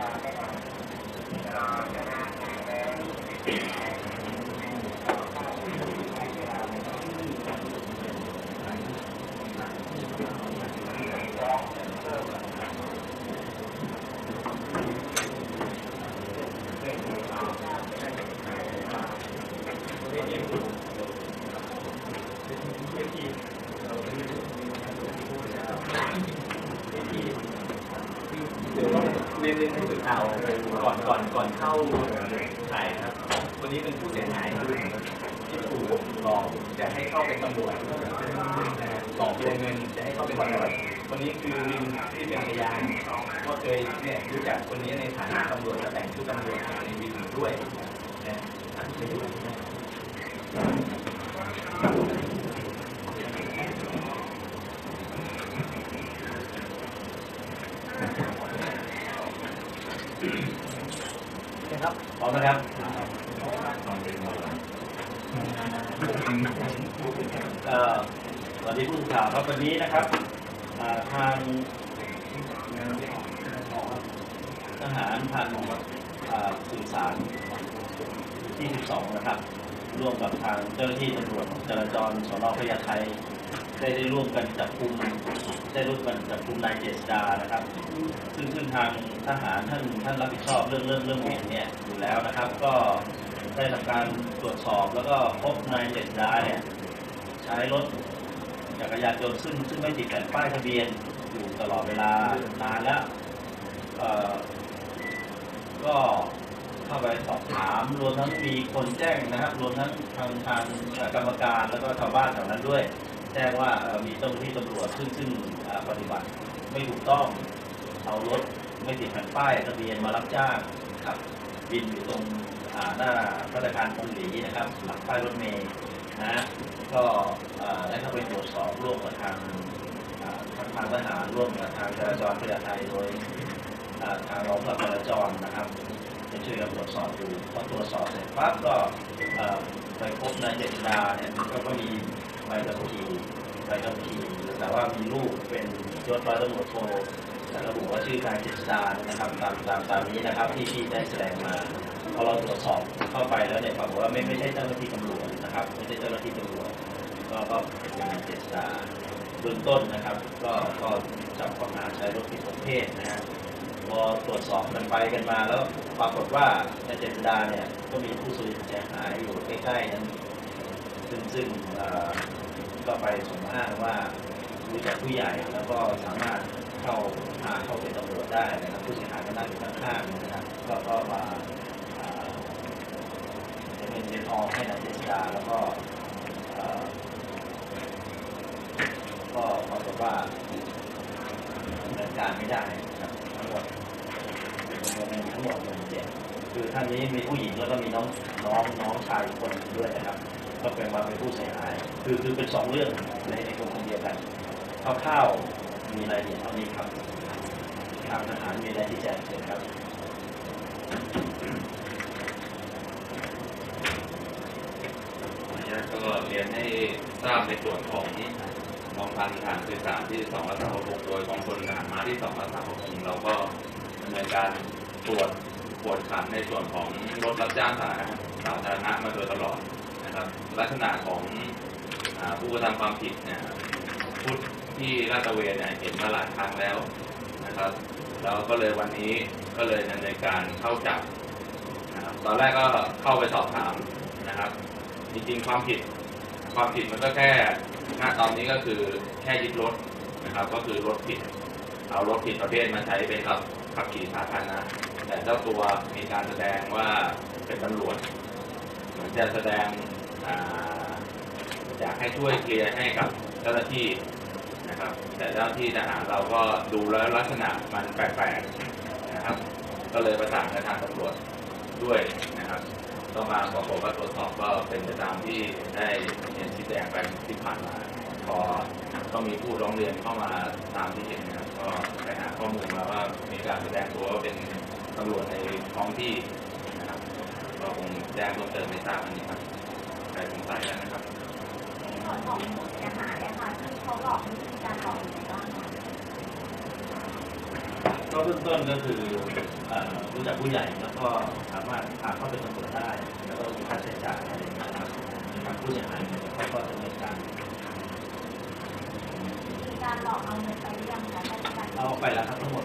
เรียนเรียนให้สื่อข่าวก่อนก่อนก่อนเข้าถ่ายครับวันนี้เป็นผู้เสียหายที่ถูกหลอกจะให้เข้าเป็นตำรวจหลอกโอนเงินจะให้เข้าเป็นตำรวจวันนี้คือวินที่เป็นพยานก็เคยเนี่ยรู้จักคนนี้ในฐานะตำรวจและแต่งชุดตำรวจในวินด้วยนะ สวัสดีผู้สื่อข่าวครับวันนี้นะครับทางทหารพันสื่อสารที่ 12 นะครับ ร่วมกับทางเจ้าหน้าที่ตำรวจจราจรสนพญาไทได้ได้ร่วมกันจับกุมได้ร่วมกันจับกุมนายเจษดานะครับ ซึ่งซึ่งทางทหารท่านท่านรับผิดชอบเรื่องเรื่องเรื่องเวรเนี่ยอยู่แล้วนะครับ ก็ ได้ทำการตรวจสอบแล้วก็พบนายเจษดดาเนี่ยใช้รถจักรยานยนต์ซึ่งซึ่งไม่ติดแผ่นป้ายทะเบียนอยู่ตลอดเวลานานแล้วก็เข้าไปสอบถามรวมทั้งมีคนแจ้งนะครับรวมทั้งทางทางกรรมการแล้วก็ชาวบ้านแถวนั้นด้วย แจ้งว่ามีเจ้าหน้าที่ตำรวจซึ่งซึ่งปฏิบัติไม่ถูกต้องเอารถไม่ติดแผ่นป้ายทะเบียนมารับจ้างครับบินอยู่ตรง หน้าพัฒการคงหลีนะครับหลังป้ายรถเมล์นะก็ได้เข้าไปตรวจสอบร่วมกับทางทางทางทหารร่วมกับทางจราจรพญาไทยโดยทางรองกับจราจรนะครับจะช่วยกันตรวจสอบดูพอตรวจสอบเสร็จปั๊บก็ไปพบนายเจษดาเนี่ยก็ก็มีใบขับขี่ใบขับขี่แต่ว่ามีรูปเป็นยศร้อยตำรวจโทแต่ระบุว่าชื่อนายเจษดานะครับตามตามตามนี้นะครับที่ที่ได้แสดงมา อเราตรวจสอบเข้าไปแล้วเนี่ยปรากฏว่าไม่ไม่ใช่เจ้าหน้าที่ตำรวจนะครับไม่ใช่เจ้าหน้าที่ตำรวจก็ก็เป็นนายเจษดาเบื้องต้นนะครับ ก็ก็จับข้อหาใช้รถผิดประเภทนะฮะพอตรวจสอบกันไปกันมาแล้วปรากฏว่านเจษดาเนี่ยก็มีผู้สูญเสียหายอยู่ใกล้ๆนั้นซึ่งซึ่งก็ไปสมอ้างว่ารู้จักผู้ใหญ่แล้วก็สามารถเข้าพาเข้าเป็นตำรวจได้นะครับผู้เสียข้างๆนะครับ ก็ก็มาเอ่อ จะเป็นเงินทอให้นายเจษาแล้วก็ก็ปรากฏว่าดำเนินการไม่ได้นะครับทั้งหมดเป็นเงินทั้งหมดหมื่นเจ็ดคือท่านนี้มีผู้หญิงแล้วก็มีน้องน้องน้องชายคนนึงด้วยนะครับ ก็เป็นมาเป็นผู้เสียหาย คือคือเป็นสองเรื่องในในคนคนเดียวกันคร่าวๆมีรายละเอียดเท่านี้ครับทางทหารมีอะไรที่แจ้งเชิญครับ ขออนุญาต ก็เรียนให้ทราบในส่วนของกองพันทหารสื่อสารที่สองรัฐประพงโดยกองพลทหารมาที่สองรัฐประพงเราก็ดำเนินการตรวจปวดขันในส่วนของรถรับจ้างสาธารณะสาธารณะมาโดยตลอดนะครับ ลักษณะของอผู้กระทำความผิดเนี่ยพุทที่ลาดตระเวนเนี่ยเห็นมาหลายครั้งแล้วนะครับแล้วก็เลยวันนี้ก็เลยดำเนินการเข้าจับนะครับตอนแรกก็เข้าไปสอบถามนะครับ จริงๆความผิดความผิดมันก็แค่ณตอนนี้ก็คือแค่ยึดรถนะครับ ก็คือรถผิด เอารถผิดประเภทมาใช้เป็นขับขับขี่สาธารณะแต่เจ้าตัวมีการแสดงว่าเป็นตำรวจเหมือนจะแสดงออยากให้ช่วยเคลียร์ให้กับเจ้าหน้าที่นะครับ แต่เจ้าหน้าที่ทหารเราก็ดูแล้วลักษณะมันแปลกๆนะครับ ก็เลยประสานกับทางตำรวจด้วยนะครับ ก็มาปรากฏว่าตรวจสอบก็เป็นไปตามที่ได้เรียนชี้แจงไปที่ผ่านมาพอก็มีผู้ร้องเรียนเข้ามาตามที่เห็นนะครับก็ไปหาข้อมูลมาว่ามีการแสดงตัวว่าเป็นตำรวจในท้องที่นะครับก็คงแจ้งเพิ่มเติมไม่ทราบอันนี้ครับใครสงสัยแล้วนะครับในส่วนของผู้เสียหายนะคะที่เขาหลอกมีการหลอกยังไงบ้างคะ ก็เบื้องต้นก็คือเอ่อรู้จักผู้ใหญ่แล้วก็สามารถพาเข้าไปตำรวจได้ แล้วก็มีค่าใช้จ่ายอะไรนะครับทางผู้เสียหายเนี่ยเขาก็ดำเนินการมีการหลอกเอาเงินไปหรือยังคะได้มีการเอาไปแล้วครับทั้งหมด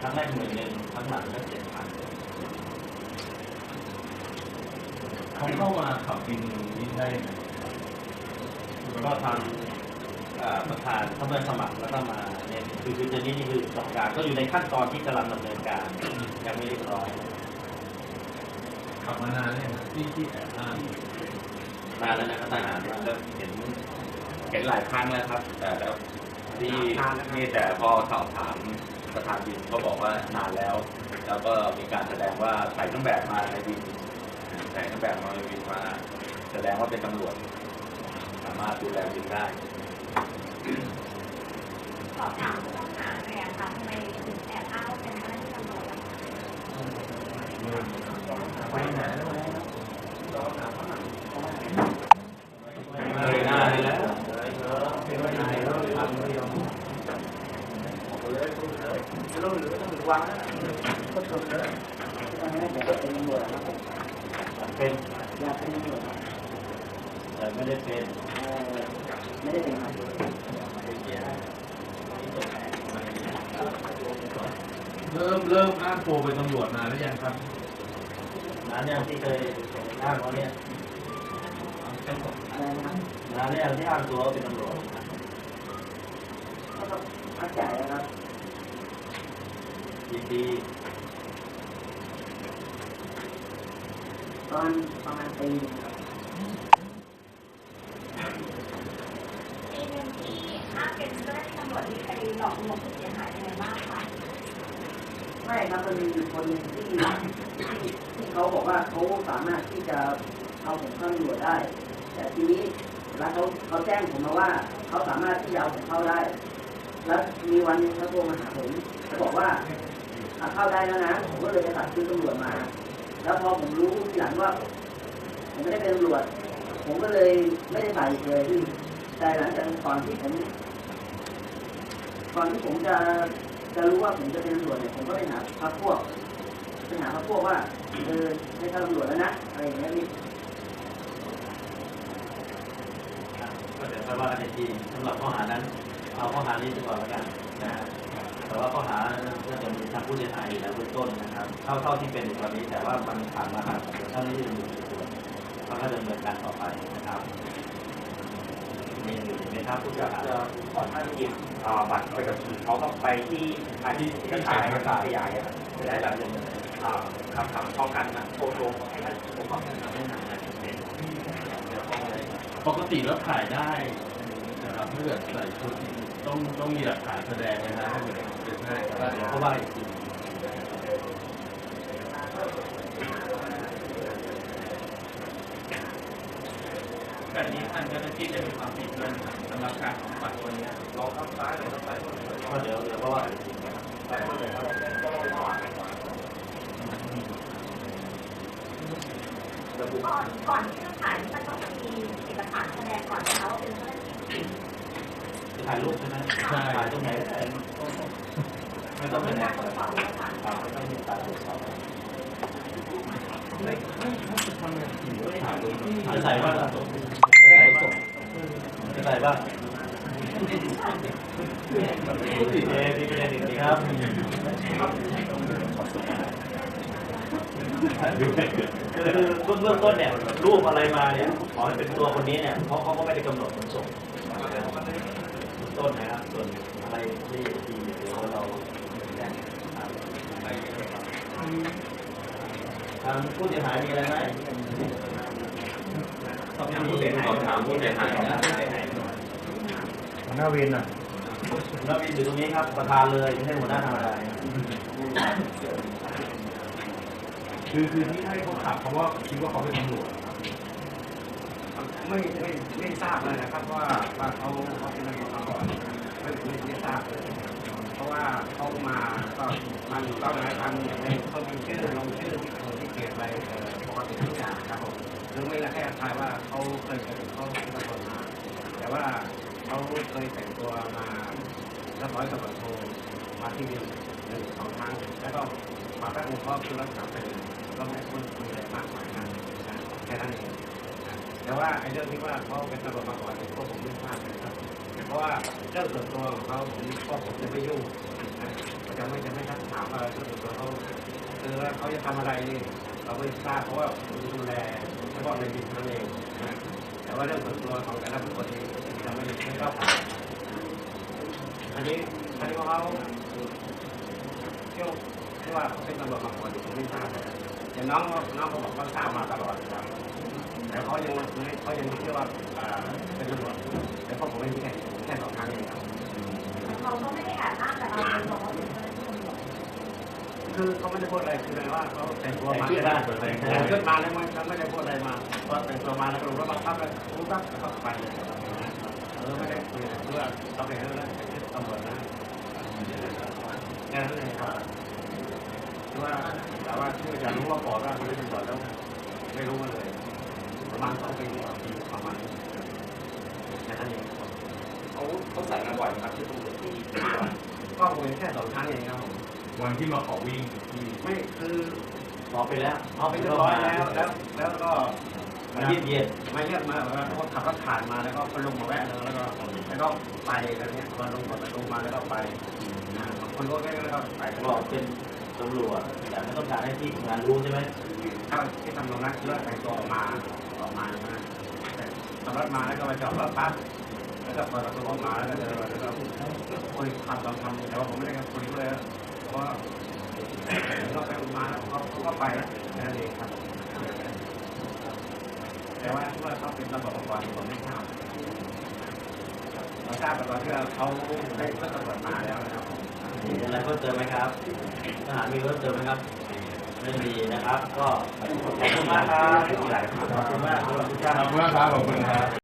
ครั้งแรกหมื่นหนึ่งครั้งหลังก็เจ็ดพันเขาเข้ามาขับวินนี้ได้ไหมก็ทางเอ่อประธานเข้ามาสมัครแล้วก็มา เนี่ยคือคือตอนนี้นี่คือหลัการก็อยู่ในขั้นตอนที่กำลังดำเนินการยังไม่เรียบร้อยขับมานานเลยนะที่ที่แอบอ้างนานแล้วนะครับทหารมาก็เห็นเห็นหลายครั้งแล้วครับ แต่แต่ที่นี่แต่พอสอบถามประธานบินก็บอกว่านานแล้ว แล้วก็มีการแสดงว่าใส่เครื่องแบบมาในบินใส่เครื่องแบบมาในบินมา แสดงว่าเป็นตำรวจ สามารถดูแลบินได้ อบถามผู้ต้องหาหน่อยอะค่ะทำไมถึงแอบอ้างว่าเป็นเจ้าหน้าที่ตำรวจอะไปไหนแล้วเลยหน้าเลยแล้วเป็น อยากเป็นตำรวจครับ แต่ไม่ได้เป็น เอ่อไม่ได้เป็นครับ เริ่มเริ่มอ้างตัวเป็นตำรวจนานแล้วยังครับร้านเนี่ยที่เคยอ้างเขาเนี่ยอะไรนะครับร้านเนี่ยที่อ้างตัวว่าเป็นตำรวจก็ต้องพักจ่ายแล้วครับยินดีตอนประมาณปีหนึงครับปีหนึ่งที่อ้างเป็นเจ้าหน้าที่ตำรวจมีใครหลอกลวงผู้เสียหายยังไงบ้างคะ ไม่ครับมันมีอยู่คนหนึ่งที่ที่ที่เขาบอกว่าเขาสามารถที่จะเอาผมเข้าตำรวจได้ แต่ทีนี้แล้วเขาเขาแจ้งผมมาว่าเขาสามารถที่จะเอาผมเข้าได้ แล้วมีวันหนึงเขาโทรมาหาผมเขาบอกว่าอะเข้าได้แล้วนะผมก็เลยจะตัดซื้อตำรวจมา แล้วพอผมรู้ทีหลังว่า ผมไม่ได้เป็นตำรวจ ผมก็เลยไม่ได้ใส่อีกเลยแต่หลังจากก่อนที่ผมก่อนที่ผมจะ จะรู้ว่าผมจะเป็นตำรวจเนี่ยผมก็ไปหาพรรคพวกไปหาพรรคพวกว่าเออได้เข้าตำรวจแล้วนะอะไรอย่างเงี้ยนี่ก็เดี๋ยวค่อยว่ากันอีกทีสำหรับข้อหานั้นเอาข้อหานี้ไปก่อนแล้วกันนะฮะแต่ว่าข้อหาก็จะมีทางผู้เสียหายอยู่แล้วเบื้องต้นนะครับเท่าเท่าที่เป็นอยู่ตอนนี้แต่ว่ามันผ่านมาหาเจ้าหน้าที่ตำรวจสืบสวนเขาก็ดำเนินการต่อไปนะครับ มีอยู่ไหมครับผู้เสียหายก่อนหน้านี้อ่าบัตรไปกับขี่เขาก็ไปที่อาที่ที่ขายเอกสาขยายจะได้แบบอ่าคำถามป้องกันนะโทรโทรให้มันผมก็ไม่ทำให้หนักนะเป็นปกติแล้วถ่ายได้นะครับถ้าเกิดใส่ชุดต้องต้องมีหลักฐานแสดงนะฮะเกิดเป็นได้เดี๋ยวเขาว่าอีกที แบบนี้ทางเจ้าหน้าที่จะมีความผิดด้วยนะครับสำหรับการของบัตรตัวนี้เราทำซ้ายหรือทำซ้ายก็เดี๋ยวเดี๋ยวเขาะว่าอีกทีนะครับก่อนก่อนที่จะถ่ายมันต้องมีเอกสารแสดงก่อนนะคะว่าเป็นเจ้าหน้าที่จะถ่ายรูปใช่ไหมถ่ายตรงไหนก็ได้ไม่ต้องเป็นการตรวจสอบเอกสารไม่ต้องมีการตรวจสอบ จะใส่บ้าจะใส่บ้างจะใส่บ้าพูดผิดเอมีประเด็นอีกทีครับคือเบื้องต้นเนี่ยรูปอะไรมาเนี่ยขอให้เป็นตัวคนนี้เนี่ยเพราะเขาก็ไม่ได้กำหนดขนส่งต้นนะครับส่วนอะไรที่ที่เดี๋ยวเราแจ้งครับางผู้เสียหายมีอะไรไหมสอบถามผู้เสียหายสอบถามผู้เสียหายนะหน้าเวนอะหัวหน้าวินอยู่ตรงนี้ครับ ประธานเลยไม่ใช่หัวหน้าทำอะไรคือคือที่ให้เขาขับเพราะว่าคิดว่าเขาเป็นตำรวจไม่ไม่ไม่ทราบเลยนะครับว่าว่าเขาเขาเป็นตำรวจมาก่อนไม่ไม่ไม่ทราบเลยเพราะว่าเขามาก็มาอยู่ก็หลายครั้งอย่างนี้เขามีชื่อลงชื่อที่ ไปปกติทุกอย่างครับผมหรือไม่ละแค่ทายว่าเขาเคยเป็นเขาเป็นตำรวจมา แต่ว่าเขาเคยแต่งตัวมาเรียบร้อยกับตำรวจโทรมาที่วินหนึ่งสองครั้งแล้วก็มาแป๊บนึงก็คือรักษาไปเลยก็ไม่ควรคุยอะไรมากมายนะนแค่นั้นเองแต่ว่าไอ้เรื่องที่ว่าเขาเป็นตำรวจมาก่อนเนี่ยพวกผมไม่ทราบเลยครับเพราะว่าเรื่องส่วนตัวของเขาผมพวกผมจะไม่ยุ่งนะจะไม่จะไม่ทักถามว่าเรื่องส่วนตัวเขาคือว่าเขาจะทำอะไรนี่ เราไม่ทราบเพราะว่าผมดูแลเฉพาะในดินเท่านั้นเองนะแต่ว่าเรื่องส่วนตัวของแต่ละบุคคลนี่จะไม่ไม่เข้าผ่านอันนี้อันนี้ของเขาเที่ยวที่ว่าเป็นตำรวจมาก่อนผมไม่ทราบแต่น้องน้องเขาบอกเขาทราบมาตลอดครับแต่เขายังเขายังเชื่อว่าอ่าเป็นตำรวจแต่พวกผมไม่ใช่แค่สองครั้งเองครับเขาก็ไม่ได้แอบอ้างแต่เราเป็นบอกว่าเป็นเจ้าหน้าที่ตำรวจ คือเขาไม่ได้พูดอะไรคือหมายว่าเขาแต่งตัวมาแต่งชุดได้แต่งชุดมาแล้วมันเขาไม่ได้พูดอะไรมาพอแต่งตัวมาแล้วก็ลงรถบังคับแล้วรู้ปั๊บแล้วก็ไปเลยเออไม่ได้คุยอะไรเพื่อเราไปเห็นแล้วแต่งชุดตำรวจนะแค่นั้นเองครับว่าแต่ว่าที่จะรู้ว่าก่อนว่างคนนี้เป็นตำรวจแล้วไม่รู้มาเลย ประมาณสองปีปีประมาณนี้แค่นั้นเองเขาเขาใส่มาบ่อยครับที่ตำรวจที่ก็คุยแค่สองครั้งเองครับผม วันที่มาขอวิ่งที่ไม่คือบอกไปแล้วเอาไปเรียบร้อยแล้วแล้วแล้วก็มาเยี่ยมเยียนมาเยี่ยมมาแบบว่าเขาขับรถผ่านมาแล้วก็ไปลงมาแวะแล้วก็แล้วก็ไปกันเนี้ยมาลงมาลงมาแล้วก็ไปนะบางคนก็แล้วก็ไปตลบออกดเป็นตำรวจแต่ไม่ต้องการให้ที่ทำงานรู้ใช่ไหมถ้าที่ทำตรงนั้นเลือกแต่งตัวออกมาออกมานะแต่ขับรถมาแล้วก็ไปจอดรถปั๊บแล้วก็เปิดประตูออกมาแล้วก็เดินแล้วก็คุยคำสองคำแต่ว่าผมไม่ได้คุยด้วย เพราะว่าเราไปอุมาแล้วเขาเขาก็ไปแล้วแค่นั้นเองครับ แต่ว่าเมื่อเขาเป็นตำรวจมาก่อนผมไม่ทราบเราทราบแต่ตอนที่เขาได้เพื่อตำรวจมาแล้วนะครับมีอะไรเพิ่มเติมไหมครับทหารมีเพิ่มเติมไหมครับไม่มีนะครับ ก็ขอบคุณมากครับขอบคุณมากขอบคุณครับขอบคุณมากครับขอบคุณครับ